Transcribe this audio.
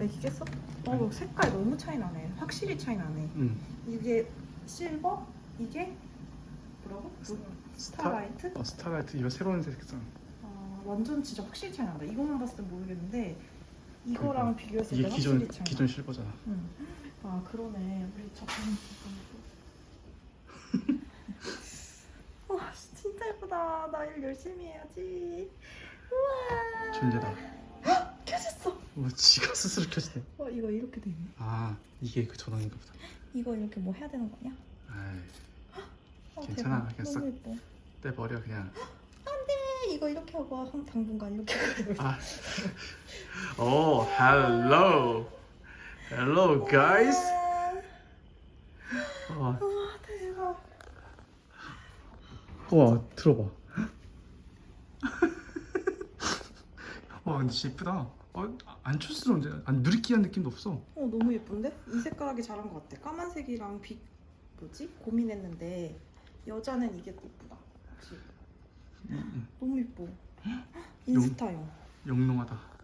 애기겠어? 어 색깔 너무 차이 나네. 확실히 차이 나네. 응. 이게 실버, 이게 뭐라고? 스타라이트? 어 스타라이트 이거 새로운 색상. 어, 완전 진짜 확실히 차이 난다. 이것만 봤을 땐 모르겠는데 이거랑 비교했을 때 이게 기존 확실히 차이 기존 나. 실버잖아. 응. 아 그러네. 우리 저번 와 진짜 예쁘다. 나일 열심히 해야지. 우와. 존재다. 뭐 지가 스스로 켜지네. 와 이거 이렇게 돼 있네. 아 이게 그 전원인가 보다. 이거 이렇게 뭐 해야 되는 거 아니야? 아이 어, 괜찮아, 대박. 그냥 너무 예뻐. 떼버려 그냥. 네, 이거 이렇게 하고 한 당분간 이렇게 하고. 아. 오 hello. Hello guys. 와, 와 대박. 와 들어봐. 와 근데 진짜 이쁘다. 어, 안 촌스러운데? 안 누리끼한 느낌도 없어. 어 너무 예쁜데? 이 색깔하기 잘한 것 같아. 까만색이랑 빛 뭐지? 고민했는데 여자는 이게 예쁘다. 그치? 너무 예뻐. 인스타용. 영롱하다.